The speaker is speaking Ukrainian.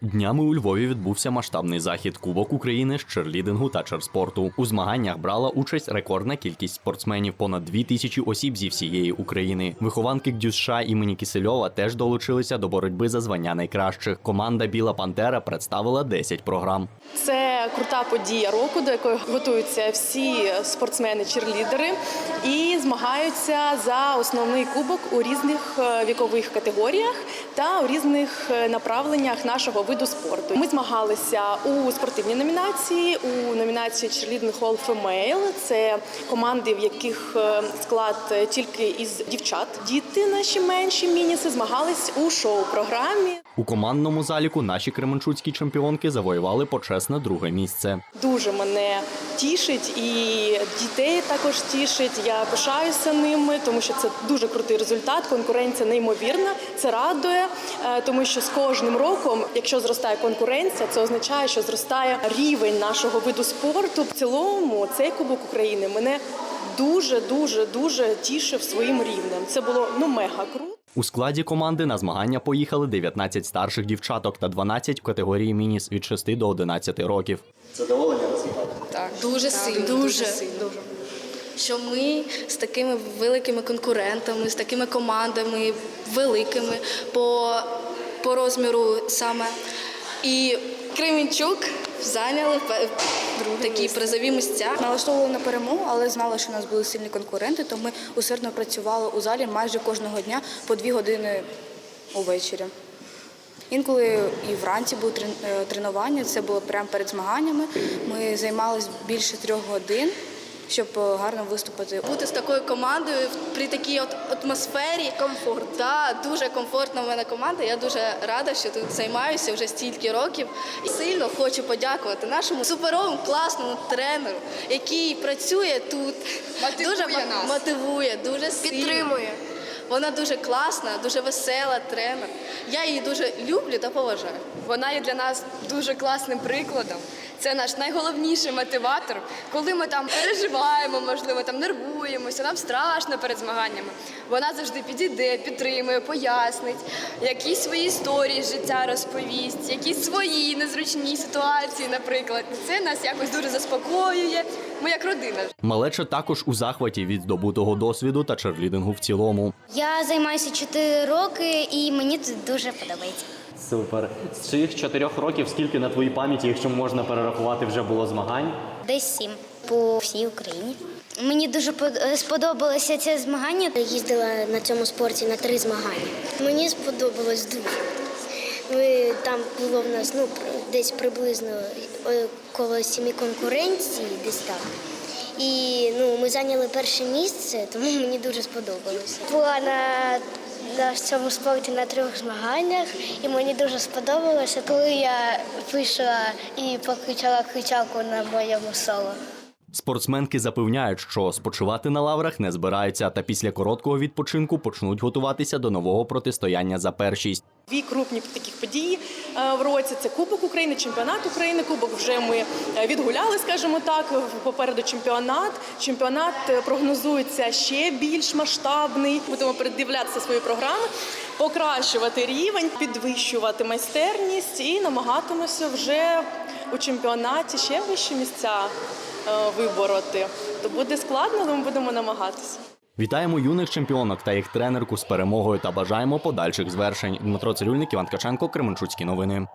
Днями у Львові відбувся масштабний захід Кубок України з черлідингу та черспорту. У змаганнях брала участь рекордна кількість спортсменів понад дві тисячі осіб зі всієї України. Вихованки ГДЮСШ імені Кисельова теж долучилися до боротьби за звання найкращих. Команда Біла Пантера представила 10 програм. Це крута подія року, до якої готуються всі спортсмени-черлідери і змагаються за основний кубок у різних е, вікових категоріях та у різних е, направленнях нашого виду спорту. Ми змагалися у спортивній номінації, у номінації Cheerleading Hall Female. Це команди, в яких е, склад е, тільки із дівчат. Діти наші менші мініси змагались у шоу-програмі. У командному заліку наші кременчуцькі чемпіонки завоювали почесне друге місце. дуже мене тішить і дітей також тішить. Я пишаюся ними, тому що це дуже крутий результат. Конкуренція неймовірна. Це радує, е, тому що з кожним роком, якщо зростає конкуренція, це означає, що зростає рівень нашого виду спорту. В цілому цей кубок України мене дуже дуже дуже тішив своїм рівнем. Це було ну мега круто. У складі команди на змагання поїхали 19 старших дівчаток та 12 в категорії мініс від 6 до 11 років. Так, дуже сильно. Дуже, сильно. Що ми з такими великими конкурентами, з такими командами великими по, по розміру саме. І Кременчук зайняли такі призові місця. Налаштовували на перемогу, але знали, що у нас були сильні конкуренти, то ми усердно працювали у залі майже кожного дня по дві години увечері. Інколи і вранці було е, тренування, це було прямо перед змаганнями. Ми займалися більше трьох годин, щоб е, гарно виступити. Бути з такою командою при такій от атмосфері. Комфорт. Так, дуже комфортна в мене команда. Я дуже рада, що тут займаюся вже стільки років. І сильно хочу подякувати нашому суперовому класному тренеру, який працює тут. Мотивує дуже нас. мотивує, дуже сильно. Підтримує. Вона дуже класна, дуже весела тренер. Я її дуже люблю та поважаю. Вона є для нас дуже класним прикладом. Це наш найголовніший мотиватор, коли ми там переживаємо, можливо, там нервуємося, нам страшно перед змаганнями. Вона завжди підійде, підтримує, пояснить, якісь свої історії з життя розповість, якісь свої незручні ситуації, наприклад. Це нас якось дуже заспокоює. Ми як родина. Малеча також у захваті від здобутого досвіду та черлідингу в цілому. Я займаюся 4 роки і мені тут дуже подобається. Супер. З цих чотирьох років скільки на твоїй пам'яті, якщо можна перерахувати, вже було змагань? Десь 7 по всій Україні. Мені дуже е, сподобалося це змагання. Я їздила на цьому спорті на три змагання. Мені сподобалось дуже. Ми, там було в нас ну, десь приблизно е, коло сімі конкуренцій, десь так. І ну, ми зайняли перше місце, тому мені дуже сподобалося. Була на, на цьому спорті на трьох змаганнях, і мені дуже сподобалося, коли я вийшла і покричала кричалку на моєму соло. Спортсменки запевняють, що спочивати на лаврах не збираються, та після короткого відпочинку почнуть готуватися до нового протистояння за першість. Дві крупні таких події е, в році це Кубок України, чемпіонат України. Кубок вже ми е, відгуляли, скажімо так. Попереду чемпіонат. Чемпіонат е, прогнозується ще більш масштабний. Будемо передивлятися свої програми, покращувати рівень, підвищувати майстерність і намагатимося вже у чемпіонаті ще вищі місця е, вибороти. То буде складно, але ми будемо намагатися. Вітаємо юних чемпіонок та їх тренерку з перемогою та бажаємо подальших звершень. Дмитро Цирюльник, Іван Ткаченко, Кременчуцькі новини.